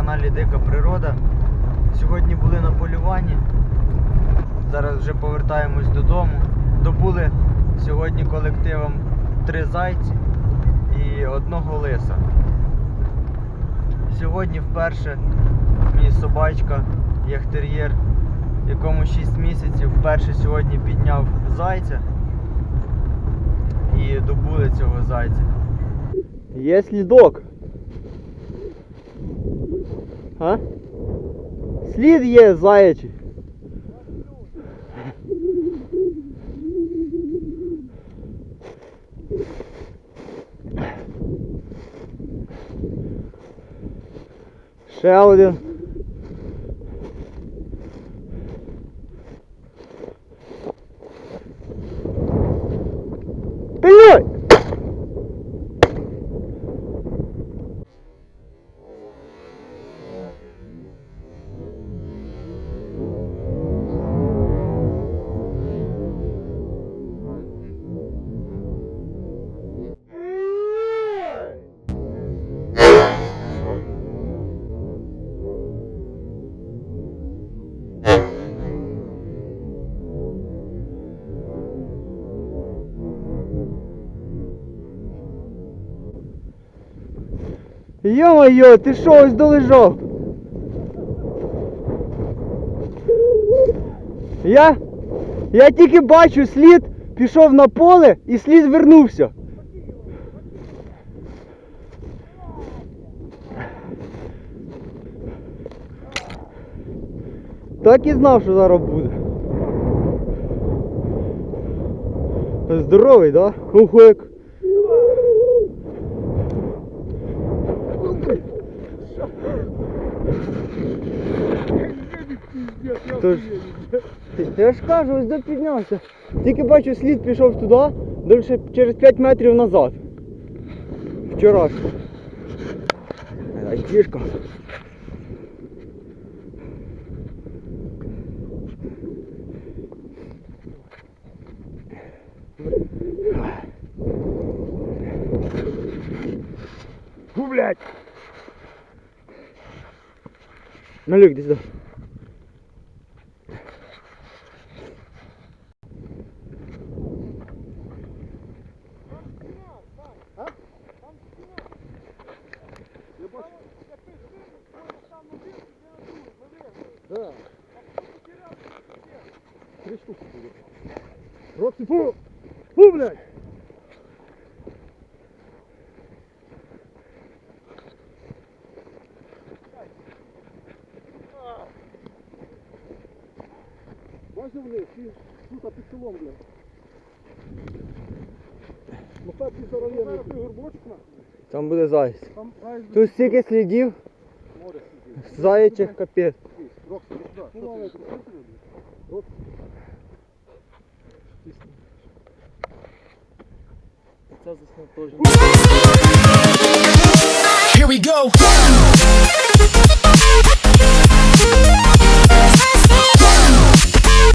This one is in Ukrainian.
каналі Дика Природа. Сьогодні були на полюванні. Зараз вже повертаємось додому. Добули сьогодні колективом три зайці і одного лиса. Сьогодні вперше мій собачка, яхтер'єр, якому 6 місяців, вперше сьогодні підняв зайця і добули цього зайця. Є слідок. А? Слід є заячий. Ще один. Пильнуй! Йо-моє, ти що ось долежав? Я? Я тільки бачу слід, пішов на поле і слід вернувся. Так і знав, що зараз буде. Здоровий, да? Ого, Тож, я ж кажу, ось де піднявся. Тільки бачу, слід пішов туди, далі через 5 метрів назад. Вчора. Айтішка. Фу, блядь! Малюк, десь сюди. Да. Рокси, фу! Фу, блядь! Бачив вони, всі тут під селом, блядь. Ну так ти горбочок нахуй. Там буде заяць. Там айс Тут стільки слідів, море сидить. заячих капець. Рокси, іди сюди. Що Here we go.